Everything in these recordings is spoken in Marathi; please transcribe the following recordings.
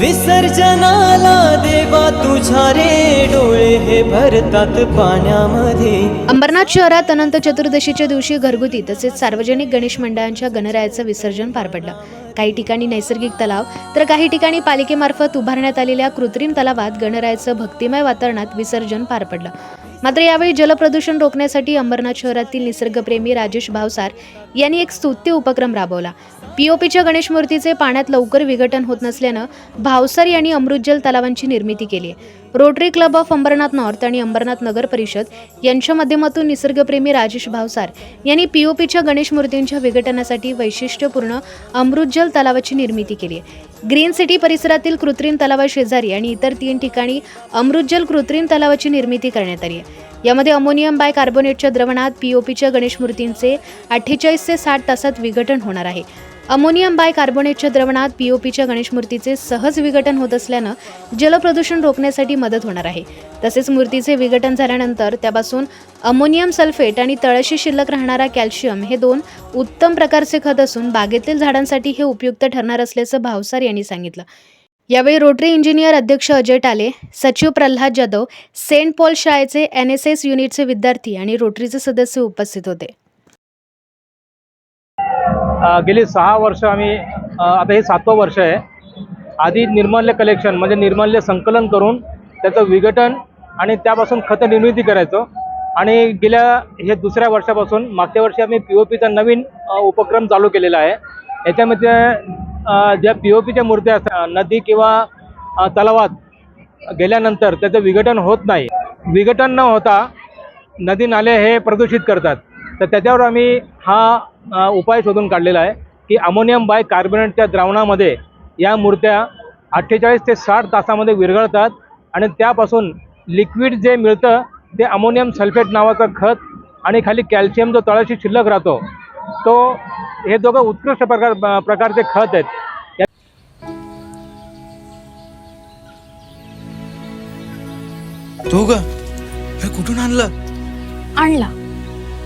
विसर्जनाला देवा तुझा रे डोळे हे भरतात पाण्यामध्ये. अंबरनाथ शहरात अनंत चतुर्दशीच्या दिवशी घरगुती तसेच सार्वजनिक गणेश मंडळांच्या गणरायाचं विसर्जन पार पडलं. काही ठिकाणी नैसर्गिक तलाव तर काही ठिकाणी पालिकेमार्फत उभारण्यात आलेल्या कृत्रिम तलावात गणरायाचं भक्तिमय वातावरणात विसर्जन पार पडलं. मात्र यावेळी जलप्रदूषण रोखण्यासाठी अंबरनाथ शहरातील निसर्गप्रेमी राजेश भावसार यांनी एक स्तुत्य उपक्रम राबवला. पीओपीच्या गणेश मूर्तीचे पाण्यात लवकर विघटन होत नसल्यानं भावसार यांनी अमृतजल तलावांची निर्मिती केली rotary club of Ambernath north आणि अंबरनाथ नगर परिषद यांच्या माध्यमातून निसर्गप्रेमी राजेश भावसार यांनी पीओपीच्या गणेश मूर्तींच्या विघटनासाठी वैशिष्ट्यपूर्ण अमृतजल तलावाची निर्मिती केली आहे. ग्रीन सिटी परिसरातील कृत्रिम तलावाशेजारी आणि इतर तीन ठिकाणी अमृतजल कृत्रिम तलावाची निर्मिती करण्यात आली आहे. यामध्ये अमोनियम बाय कार्बोनेटच्या द्रवणात पीओपीच्या गणेश मूर्तींचे अठ्ठेचाळीस ते साठ तासात विघटन होणार आहे. अमोनियम बाय कार्बोनेटच्या द्रवणात पीओपीच्या गणेश मूर्तीचे सहज विघटन होत असल्यानं जलप्रदूषण रोखण्यासाठी मदत होणार आहे. तसेच मूर्तीचे विघटन झाल्यानंतर त्यापासून अमोनियम सल्फेट आणि तळशी शिल्लक राहणारा कॅल्शियम हे दोन उत्तम प्रकारचे खत असून बागेतील झाडांसाठी हे उपयुक्त ठरणार असल्याचं भावसार यांनी सांगितलं. यावेळी रोटरी इंजिनियर अध्यक्ष अजय टाले सचिव प्रल्हाद जाधव सेंट पॉल शाळेचे एन एस एस युनिटचे विद्यार्थी आणि रोटरीचे सदस्य उपस्थित होते. गेली सहा वर्ष आम्ही आता हे सातवं वर्ष आहे. आधी निर्माल्य कलेक्शन म्हणजे निर्माल्य संकलन करून त्याचं विघटन आणि त्यापासून खत निर्मिती करायचो. आणि गेल्या हे दुसऱ्या वर्षापासून मागच्या वर्षी आम्ही पी ओ पीचा नवीन उपक्रम चालू केलेला आहे. याच्यामध्ये ज्या पी ओ पीच्या मूर्त्या असतात नदी किंवा तलावात गेल्यानंतर त्याचं विघटन होत नाही. विघटन न होता नदी नाले हे प्रदूषित करतात. तर त्याच्यावर आम्ही हा उपाय शोधून काढलेला आहे की अमोनियम बाय कार्बोनेटच्या द्रावणामध्ये या मूर्त्या अठ्ठेचाळीस ते साठ तासामध्ये विरघळतात आणि त्यापासून लिक्विड जे मिळतं ते अमोनियम सल्फेट नावाचं खत आणि खाली कॅल्शियम जो तळाशी शिल्लक राहतो. तो हे दोघं उत्कृष्ट प्रकार प्रकारचे खत आहेत. तू ग हे कुठून आणलं? आणला.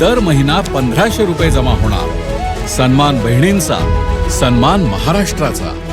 दर महिना पंधराशे रुपये जमा होणार. सन्मान बहिणींचा सन्मान महाराष्ट्राचा.